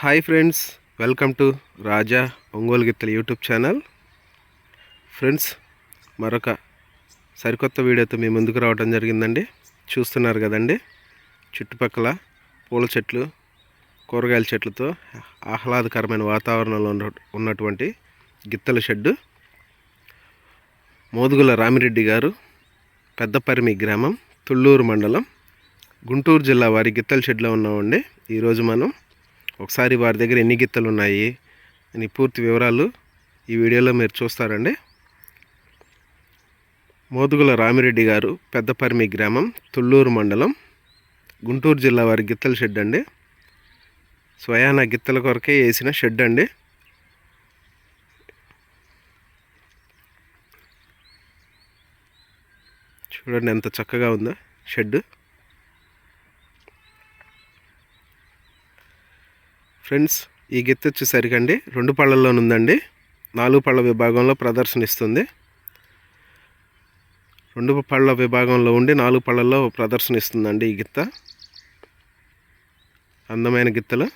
Hi friends welcome to Raja Ongole గిత్తల YouTube channel friends మరొక సరికొత్త వీడియోతో మీ ముందుకు రావడం జరిగిందండి. చూస్తున్నారు కదండి. చుట్టుపక్కల పూల చెట్లు కూరగాయల చెట్లతో ఆహ్లాదకరమైన వాతావరణంలో ఉన్న ఉన్నటువంటి గిత్తల షెడ్డు. మోదుగుల రామిరెడ్డి గారు పెద్దపరిమి గ్రామం తుళ్ళూరు మండలం గుంటూరు జిల్లా వారి గిత్తల షెడ్లో ఉన్నామండి. ఈరోజు మనం ఒకసారి వారి దగ్గర ఎన్ని గిత్తలు ఉన్నాయి అని పూర్తి వివరాలు ఈ వీడియోలో మీరు చూస్తారండి. మోదుగుల రామిరెడ్డి గారు పెద్దపరిమి గ్రామం తుళ్ళూరు మండలం గుంటూరు జిల్లా వారి గిత్తల షెడ్ అండి. స్వయాన గిత్తల కొరకే వేసిన షెడ్ అండి. చూడండి ఎంత చక్కగా ఉందో షెడ్ ఫ్రెండ్స్ ఈ గిత్త వచ్చేసరికి అండి రెండు పళ్ళల్లో ఉందండి నాలుగు పళ్ళ విభాగంలో ప్రదర్శన ఇస్తుంది. రెండు పళ్ళ విభాగంలో ఉండి నాలుగు పళ్ళల్లో ప్రదర్శనిస్తుందండి ఈ గిత్త. అందమైన గిత్తలు.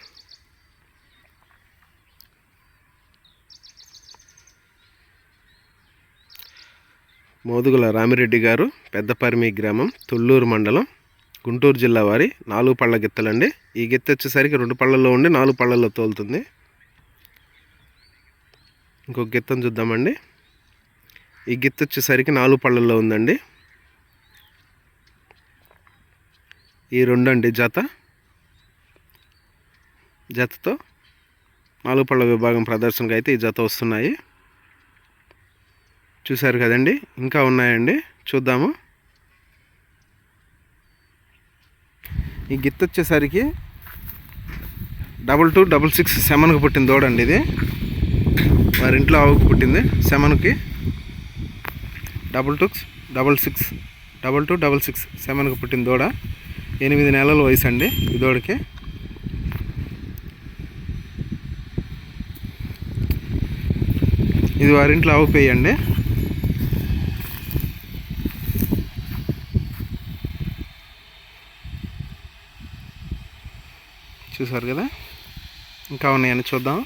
మోదుగుల రామిరెడ్డి గారు పెద్దపరిమి గ్రామం తుళ్ళూరు మండలం. గుంటూరు జిల్లా వారి నాలుగు పళ్ళ గిత్తలండి. ఈ గిత్త వచ్చేసరికి రెండు పళ్ళల్లో ఉండి నాలుగు పళ్ళల్లో తోలుతుంది. ఇంకొక గిత్తను చూద్దామండి. ఈ గిత్త వచ్చేసరికి నాలుగు పళ్ళల్లో ఉందండి. ఈ రెండు అండి జత. జతతో నాలుగు పళ్ళ విభాగం ప్రదర్శనకు అయితే ఈ జత వస్తున్నాయి. చూశారు కదండి ఇంకా ఉన్నాయండి. చూద్దాము. ఈ గిత్త వచ్చేసరికి డబల్ టూ డబల్ సిక్స్ సెవెన్కి పుట్టిన దూడండి ఇది. వారి ఇంట్లో ఆవుకు పుట్టింది సెవెన్కి double two double six double two double six సెవెన్కి పుట్టిన దూడ ఎనిమిది నెలల వయసు అండి ఈ దూడకి ఇది వారింట్లో ఆవు పేయండి. చూసారు కదా? ఇంకా ఉన్నాయని చూద్దాం.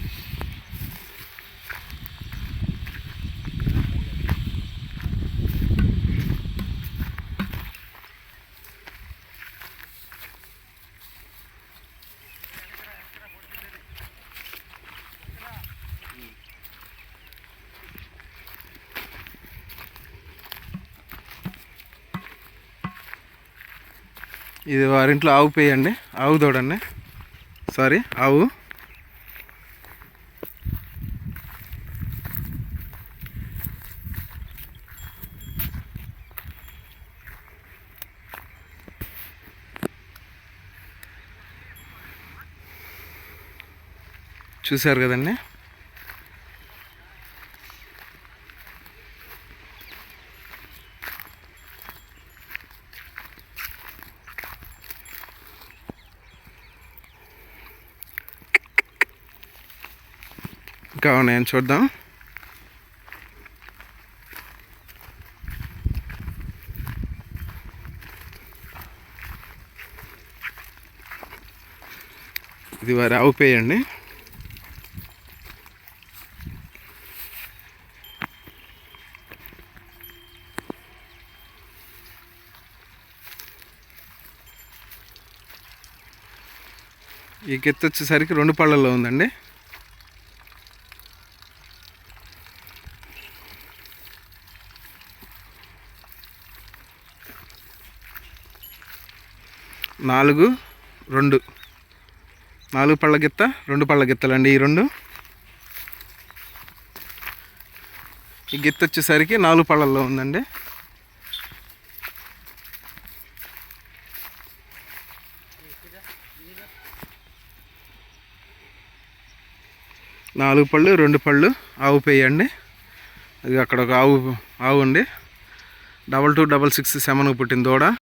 ఇది వారింట్లో ఆవు పేయండి. ఆవు దూడండి. సారీ ఆవు. చూశారు కదండి? ఇంకా ఉన్నాయని చూద్దాం. ఇది వారి ఆవు పేయండి ఈ గెత్త వచ్చేసరికి రెండు పళ్ళల్లో ఉందండి. నాలుగు రెండు. నాలుగు పళ్ళ గిత్త రెండు పళ్ళ గిత్తలండి ఈ రెండు. ఈ గిత్త వచ్చేసరికి నాలుగు పళ్ళల్లో ఉందండి. నాలుగు పళ్ళు రెండు పళ్ళు ఆవు పేయండి అది అక్కడ ఒక ఆవు ఆవు అండి డబల్ టూ డబల్ సిక్స్ సెవెన్కి పుట్టిన దూడ.